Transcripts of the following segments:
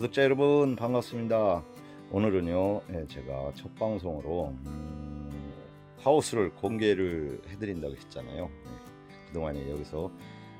구독자 여러분 반갑습니다. 오늘은요 예, 제가 첫 방송으로 음, 하우스를 공개를 해드린다고 했잖아요. 예, 그동안에 여기서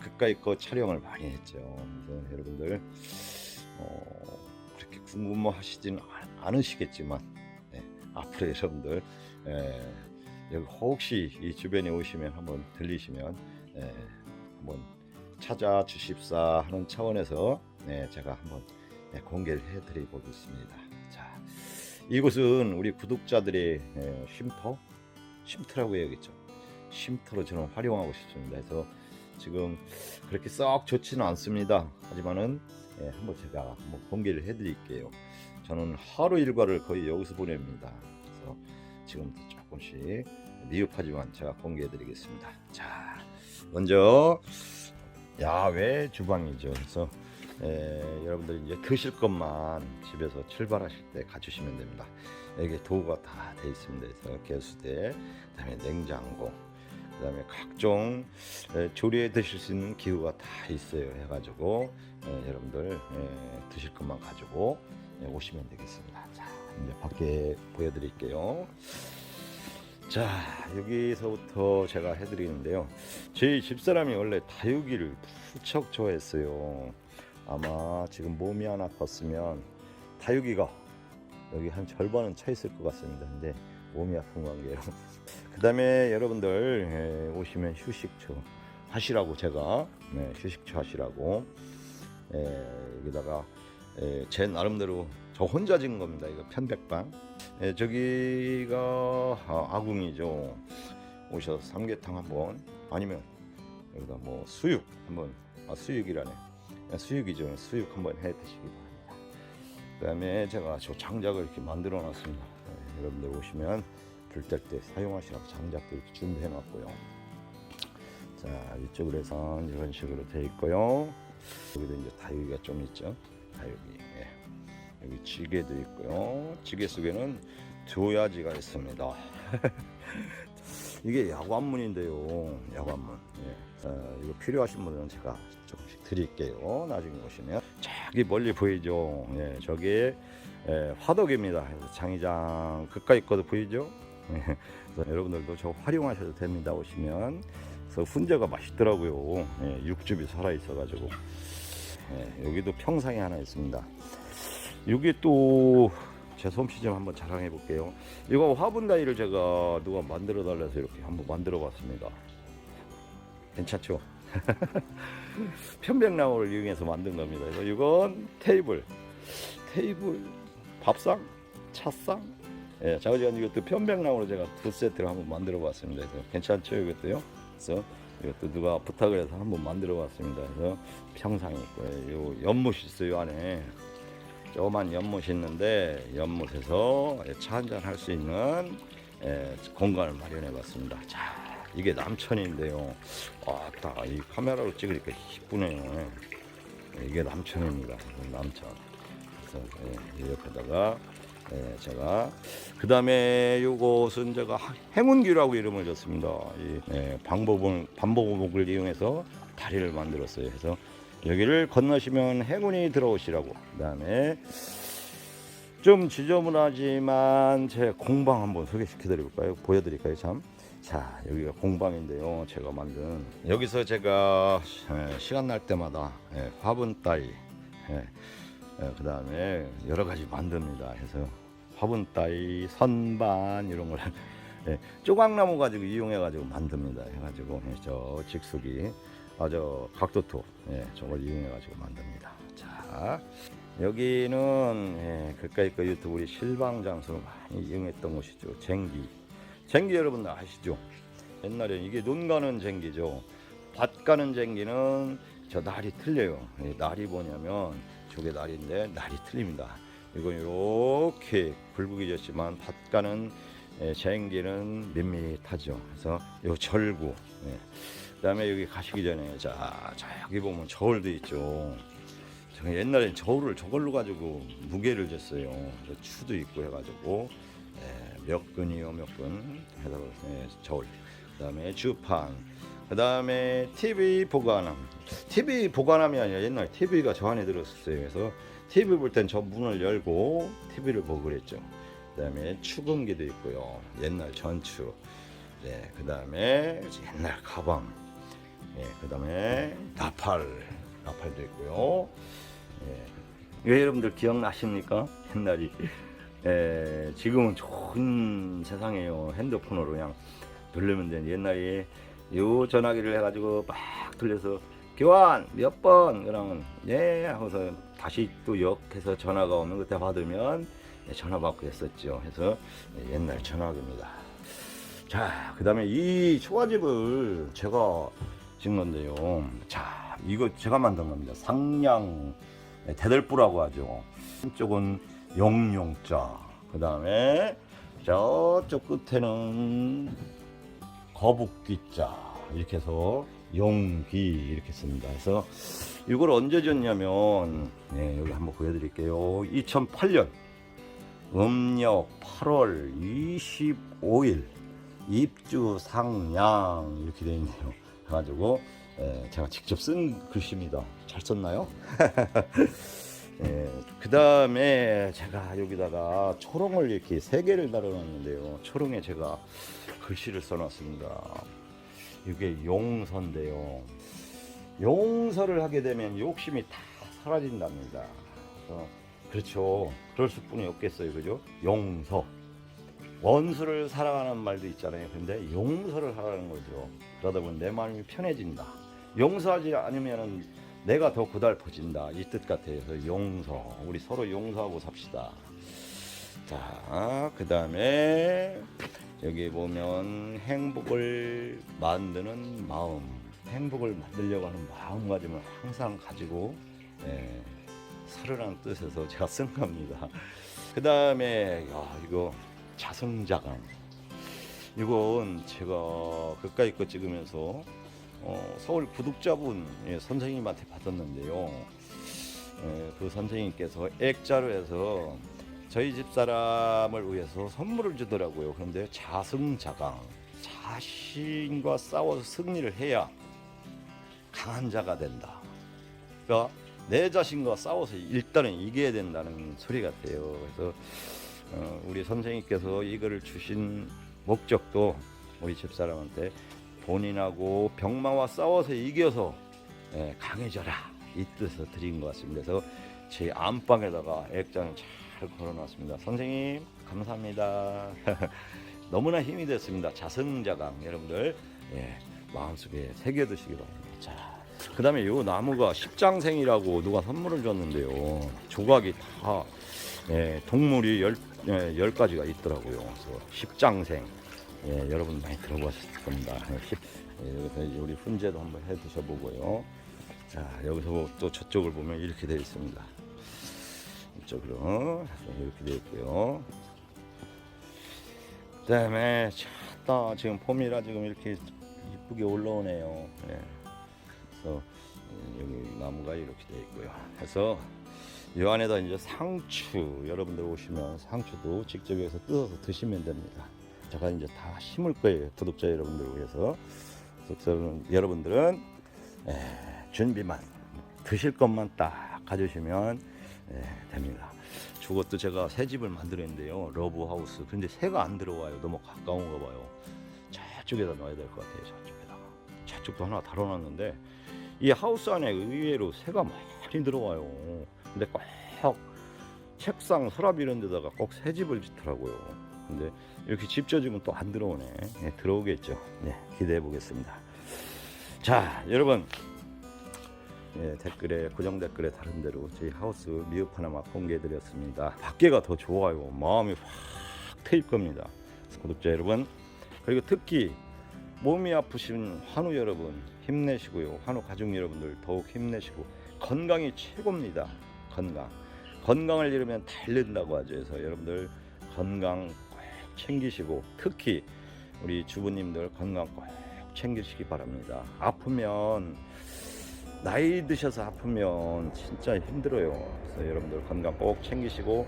그까이 거 촬영을 많이 했죠. 그래서 여러분들 어, 그렇게 궁금하시지는 않- 않으시겠지만 예, 앞으로 여러분들 예, 여기 혹시 이 주변에 오시면 한번 들리시면 예, 한번 찾아주십사 하는 차원에서 네, 제가 한번 네, 공개를 해드리겠습니다. 자, 이곳은 우리 구독자들의 예, 쉼터, 쉼터라고 해야겠죠. 쉼터로 저는 활용하고 싶습니다. 그래서 지금 그렇게 썩 좋지는 않습니다. 하지만은 예, 한번 제가 한번 공개를 해드릴게요. 저는 하루 일과를 거의 여기서 보냅니다. 그래서 지금부터 조금씩 미흡하지만 제가 공개해드리겠습니다. 자, 먼저 야외 주방이죠. 그래서 에, 여러분들 이제 드실 것만 집에서 출발하실 때 가주시면 됩니다. 여기 도구가 다 돼 있습니다. 그래서 개수대, 그다음에 냉장고, 그다음에 각종 에, 조리에 드실 수 있는 기구가 다 있어요. 해가지고 에, 여러분들 에, 드실 것만 가지고 에, 오시면 되겠습니다. 자, 이제 밖에 보여드릴게요. 자 여기서부터 제가 해드리는데요. 저희 집사람이 원래 다육이를 무척 좋아했어요. 아마 지금 몸이 안 아팠으면 다육이가 여기 한 절반은 차 있을 것 같습니다. 근데 몸이 아픈 관계로. 그 다음에 여러분들 예, 오시면 휴식처 하시라고 제가 네, 휴식처 하시라고 예, 여기다가 예, 제 나름대로 저 혼자 지은 겁니다. 이거 편백방. 예, 저기가 아, 아궁이죠. 오셔서 삼계탕 한번 아니면 여기다 뭐 수육 한번 아 수육이라네. 예, 수육이죠. 수육 한번 해 드시기 바랍니다. 그 다음에 제가 저 장작을 이렇게 만들어 놨습니다. 예, 여러분들 오시면 불뗄때 사용하시라고 장작도 이렇게 준비해 놨고요. 자 이쪽으로 해서 이런 식으로 돼 있고요. 여기도 이제 다육이가 좀 있죠. 다육이. 예. 여기 지게도 있고요. 지게 속에는 조야지가 있습니다. 이게 야관문인데요. 야관문. 예. 어, 이거 필요하신 분들은 제가 드릴게요. 나중에 오시면 저기 멀리 보이죠. 예, 저기 예, 화덕입니다. 장의장 그까이 거도 보이죠. 예, 여러분들도 저 활용하셔도 됩니다. 오시면 그래서 훈제가 맛있더라고요. 예, 육즙이 살아 있어가지고 예, 여기도 평상이 하나 있습니다. 이게 또제 솜씨 좀 한번 자랑해 볼게요. 이거 화분 다이를 제가 누가 만들어 달라서 이렇게 한번 만들어 봤습니다. 괜찮죠? 편백나무를 이용해서 만든 겁니다. 이건 테이블, 테이블, 밥상, 차상. 예, 자그지간 이것도 편백나무로 제가 두 세트를 한번 만들어 봤습니다. 그래서 괜찮죠, 이것도요? 그래서 이것도 누가 부탁을 해서 한번 만들어 봤습니다. 그래서 평상이 있고요. 요 연못 있어요, 안에. 조그만 연못 있는데 연못에서 차 한잔 할 수 있는 예, 공간을 마련해 봤습니다. 자, 이게 남천인데요. 아따, 이 카메라로 찍으니까 이쁘네요. 이게 남천입니다. 남천. 그래서 예, 이 옆에다가 예, 제가 그 다음에 요것은 제가 하- 행운기라고 이름을 줬습니다. 이 예, 방법을 반복을 이용해서 다리를 만들었어요. 그래서 여기를 건너시면 행운이 들어오시라고. 그 다음에 좀 지저분하지만 제 공방 한번 소개시켜 드릴까요? 보여드릴까요? 참. 자, 여기가 공방인데요. 제가 만든 여기서 제가 예, 시간 날 때마다 예, 화분 따위, 그 다음에 여러 가지 만듭니다. 해서 화분 따위, 선반 이런 걸 예, 조각나무 가지고 이용해 가지고 만듭니다. 해가지고 예, 저 직수기, 아저 각도토, 예, 저걸 이용해 가지고 만듭니다. 자, 여기는 예, 그까이 거 유튜브 우리 실방 장소로 많이 이용했던 곳이죠. 쟁기. 쟁기 여러분들 아시죠? 옛날에 이게 논 가는 쟁기죠. 밭 가는 쟁기는 저 날이 틀려요. 이 날이 뭐냐면 저게 날인데 날이 틀립니다. 이건 이렇게 굵게 졌지만 밭 가는 예, 쟁기는 밋밋하죠. 그래서 요 절구. 예. 그다음에 여기 가시기 전에 자, 자 여기 보면 저울도 있죠. 제가 옛날에 저울을 저걸로 가지고 무게를 쟀어요. 추도 있고 해가지고 예, 몇 근이요 몇 근 해서 예, 저울. 그 다음에 주판. 그 다음에 TV 보관함. TV 보관함이 아니라 옛날 TV가 저 안에 들었었어요. 그래서 TV 볼 땐 저 문을 열고 TV를 보고 그랬죠. 그 다음에 축음기도 있고요. 옛날 전추. 네, 그 다음에 옛날 가방. 네, 그 다음에 나팔. 나팔도 있고요. 예. 왜 여러분들 기억나십니까? 옛날이. 예, 지금은 좋은 세상이에요. 핸드폰으로 그냥 누르면 되는 옛날에 요 전화기를 해가지고 막 돌려서 교환 몇 번 그러면 예 하고서 다시 또 역해서 전화가 오면 그때 받으면 예, 전화 받고 했었죠. 해서 예, 옛날 전화기입니다. 자, 그 다음에 이 초가집을 제가 찍은 건데요. 자, 이거 제가 만든 겁니다. 상냥 네, 대들보라고 하죠. 한쪽은 용용자, 그 다음에 저쪽 끝에는 거북귀자 이렇게 해서 용귀 이렇게 씁니다. 그래서 이걸 언제 졌냐면 네, 여기 한번 보여드릴게요. 2008년 음력 8월 25일 입주 상냥 이렇게 되어 있네요. 그래가지고 예, 제가 직접 쓴 글씨입니다. 잘 썼나요? 예, 그 다음에 제가 여기다가 초롱을 이렇게 세 개를 달아놨는데요. 초롱에 제가 글씨를 써놨습니다. 이게 용서인데요. 용서를 하게 되면 욕심이 다 사라진답니다. 그래서 그렇죠. 그럴 수뿐이 없겠어요. 그죠? 용서. 원수를 사랑하는 말도 있잖아요. 근데 용서를 하라는 거죠. 그러다 보면 내 마음이 편해진다. 용서하지 않으면 내가 더 고달퍼진다. 이 뜻 같아요. 그래서 용서. 우리 서로 용서하고 삽시다. 자, 그 다음에 여기 보면 행복을 만드는 마음. 행복을 만들려고 하는 마음가짐을 항상 가지고 예, 살으라는 뜻에서 제가 쓴 겁니다. 그 다음에 야, 이거 자승자강. 이건 제가 그까이 거 찍으면서 어, 서울 구독자분 예, 선생님한테 받았는데요. 예, 그 선생님께서 액자로 해서 저희 집 사람을 위해서 선물을 주더라고요. 그런데 자승자강 자신과 싸워서 승리를 해야 강한 자가 된다. 그러니까 내 자신과 싸워서 일단은 이겨야 된다는 소리 같아요. 그래서 어, 우리 선생님께서 이거를 주신 목적도 우리 집사람한테 본인하고 병마와 싸워서 이겨서 예, 강해져라 이 뜻을 드린 것 같습니다. 그래서 제 안방에다가 액장을 잘 걸어놨습니다. 선생님 감사합니다. 너무나 힘이 됐습니다. 자승자강 여러분들 예, 마음속에 새겨두시기 바랍니다. 자, 그다음에 이 나무가 십장생이라고 누가 선물을 줬는데요. 조각이 다 예, 동물이 열, 예, 열 가지가 있더라고요. 그래서 십장생 예, 여러분 많이 들어보셨을 겁니다. 예, 여기서 우리 훈제도 한번 해 드셔보고요. 자 여기서 또 저쪽을 보면 이렇게 되어 있습니다. 이쪽으로 이렇게 되어 있고요. 그다음에 차 지금 봄이라 지금 이렇게 이쁘게 올라오네요. 예. 그래서 여기 나무가 이렇게 되어 있고요. 그래서 이 안에다 이제 상추 여러분들 오시면 상추도 직접 여기서 뜯어서 드시면 됩니다. 제가 이제 다 심을 거예요. 구독자 여러분들을 위해서. 구독자 여러분들은 에, 준비만 드실 것만 딱 가져오시면 에, 됩니다. 저것도 제가 새 집을 만들었는데요. 러브하우스. 근데 새가 안 들어와요. 너무 가까운가 봐요. 저쪽에다 넣어야 될 것 같아요. 저쪽에다가. 저쪽도 하나 달아놨는데 이 하우스 안에 의외로 새가 많이 들어와요. 근데 꼭 책상 서랍 이런 데다가 꼭 새 집을 짓더라고요. 근데 이렇게 집 져주면 또 안 들어오네. 네, 들어오겠죠. 네, 기대해 보겠습니다. 자, 여러분. 예, 댓글에 고정 댓글에 다른 대로 저희 하우스 미흡 하나만 공개해 드렸습니다. 밖에가 더 좋아요. 마음이 확 트일 겁니다. 구독자 여러분 그리고 특히 몸이 아프신 환우 여러분 힘내시고요. 환우 가족 여러분들 더욱 힘내시고 건강이 최고입니다. 건강. 건강을 잃으면 달른다고 하죠. 그래서 여러분들 건강 꼭 챙기시고 특히 우리 주부님들 건강 꼭 챙기시기 바랍니다. 아프면 나이 드셔서 아프면 진짜 힘들어요. 그래서 여러분들 건강 꼭 챙기시고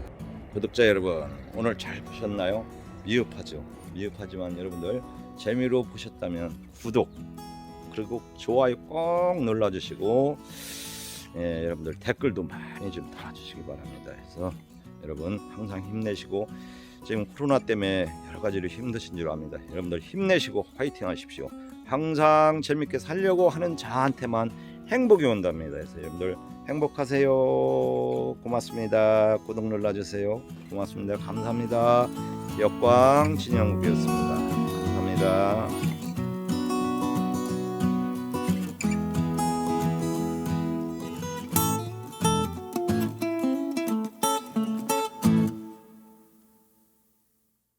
구독자 여러분 오늘 잘 보셨나요? 미흡하죠. 미흡하지만 여러분들 재미로 보셨다면 구독 그리고 좋아요 꼭 눌러주시고 예, 여러분들 댓글도 많이 좀 달아주시기 바랍니다. 그래서 여러분 항상 힘내시고 지금 코로나 때문에 여러 가지로 힘드신 줄 압니다. 여러분들 힘내시고 화이팅 하십시오. 항상 재밌게 살려고 하는 자한테만 행복이 온답니다. 그래서 여러분들 행복하세요. 고맙습니다. 구독 눌러주세요. 고맙습니다. 감사합니다. 역광 진영국이었습니다. 감사합니다.